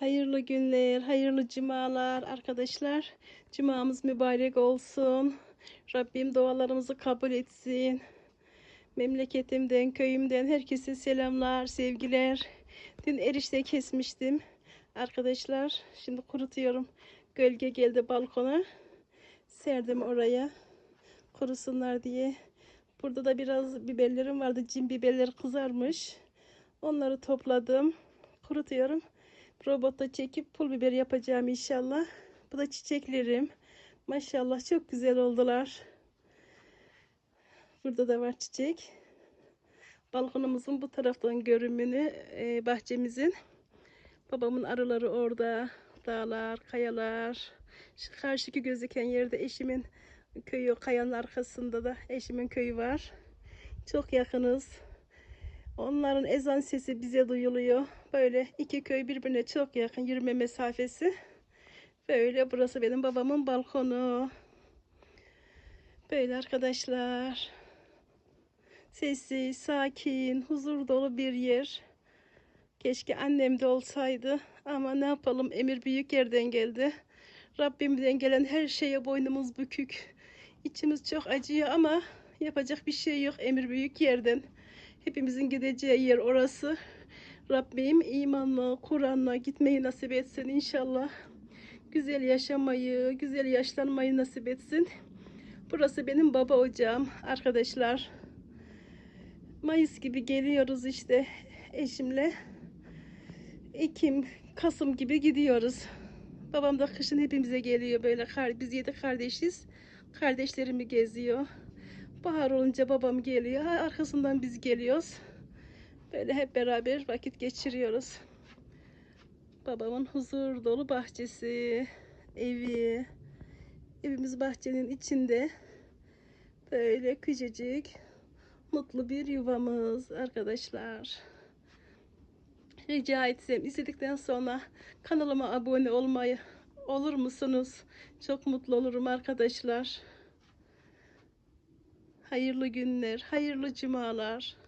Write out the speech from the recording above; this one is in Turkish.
Hayırlı günler, hayırlı cumalar arkadaşlar. Cumamız mübarek olsun. Rabbim dualarımızı kabul etsin. Memleketimden, köyümden herkese selamlar, sevgiler. Dün erişte kesmiştim arkadaşlar. Şimdi kurutuyorum. Gölge geldi balkona. Serdim oraya. Kurusunlar diye. Burada da biraz biberlerim vardı. Cin biberleri kızarmış. Onları topladım. Kurutuyorum. Robotta çekip pul biber yapacağım inşallah. Bu da çiçeklerim. Maşallah çok güzel oldular. Burada da var çiçek. Balkonumuzun bu taraftan görünümünü e, bahçemizin. Babamın arıları orada. Dağlar, kayalar. Şu karşıki gözüken yerde eşimin köyü, kayanın arkasında da eşimin köyü var. Çok yakınız. Onların ezan sesi bize duyuluyor. Böyle iki köy birbirine çok yakın yürüme mesafesi. Böyle burası benim babamın balkonu. Böyle arkadaşlar. Sessiz, sakin, huzur dolu bir yer. Keşke annem de olsaydı. Ama ne yapalım emir büyük yerden geldi. Rabbimden gelen her şeye boynumuz bükük. İçimiz çok acıyor ama yapacak bir şey yok emir büyük yerden. Hepimizin gideceği yer orası. Rabbim imanla, Kur'an'la gitmeyi nasip etsin inşallah. Güzel yaşamayı, güzel yaşlanmayı nasip etsin. Burası benim baba ocağım arkadaşlar. Mayıs gibi geliyoruz işte eşimle. Ekim, Kasım gibi gidiyoruz. Babam da kışın hepimize geliyor böyle. Biz yedi kardeşiz. Kardeşlerimi geziyor. Bahar olunca babam geliyor. Arkasından biz geliyoruz. Böyle hep beraber vakit geçiriyoruz. Babamın huzur dolu bahçesi, evi. Evimiz bahçenin içinde. Böyle küçücük, mutlu bir yuvamız arkadaşlar. Rica etsem izledikten sonra kanalıma abone olmayı olur musunuz? Çok mutlu olurum arkadaşlar. Hayırlı günler, hayırlı cumalar.